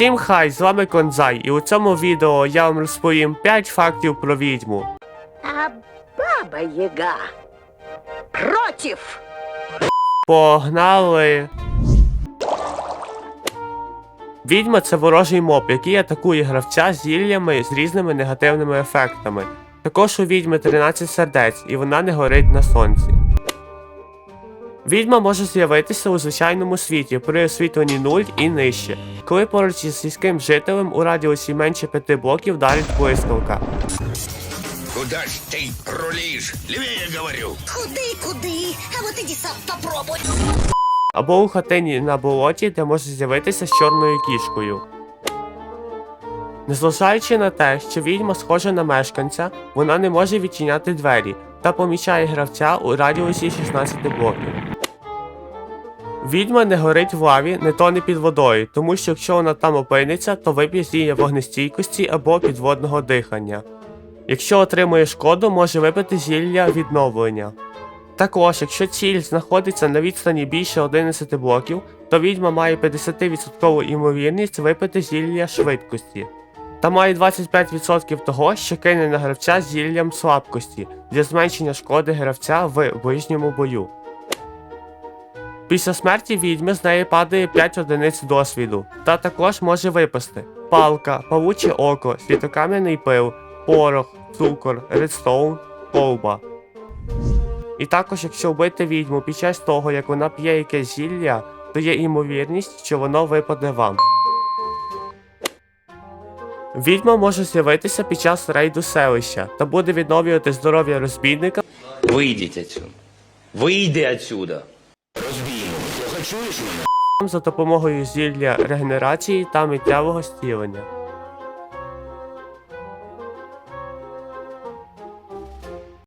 Усім хай, з вами Конзай, і у цьому відео я вам розповім 5 фактів про відьму. А баба Яга против. Погнали! Відьма це ворожий моб, який атакує гравця зіллями з різними негативними ефектами. Також у відьми 13 сердець, і вона не горить на сонці. Відьма може з'явитися у звичайному світі при освітленні 0 і нижче, коли поруч із сільським жителем у радіусі менше 5 блоків дарить блискавка. Куда ж ты рулишь? Левее говорю. Куди, куди? А от іди сам попробуй. або у хатині на болоті, де може з'явитися з чорною кішкою. Незважаючи на те, що відьма схожа на мешканця, вона не може відчиняти двері та помічає гравця у радіусі 16 блоків. Відьма не горить в лаві, не тоне під водою, тому що якщо вона там опиниться, то вип'є зілля вогнестійкості або підводного дихання. Якщо отримує шкоду, може випити зілля відновлення. Також, якщо ціль знаходиться на відстані більше 11 блоків, то відьма має 50% ймовірність випити зілля швидкості. Та має 25% того, що кине на гравця зіллям слабкості для зменшення шкоди гравця в ближньому бою. Після смерті відьми з неї падає 5 одиниць досвіду, та також може випасти палка, павуче око, світокам'яний пил, порох, цукор, редстоун, колба. І також, якщо вбити відьму під час того, як вона п'є якесь зілля, то є ймовірність, що воно випаде вам. Відьма може з'явитися під час рейду селища та буде відновлювати здоров'я розбійника Выйдите отсюда. Выйди отсюда. За допомогою зілля регенерації та миттєвого зцілення.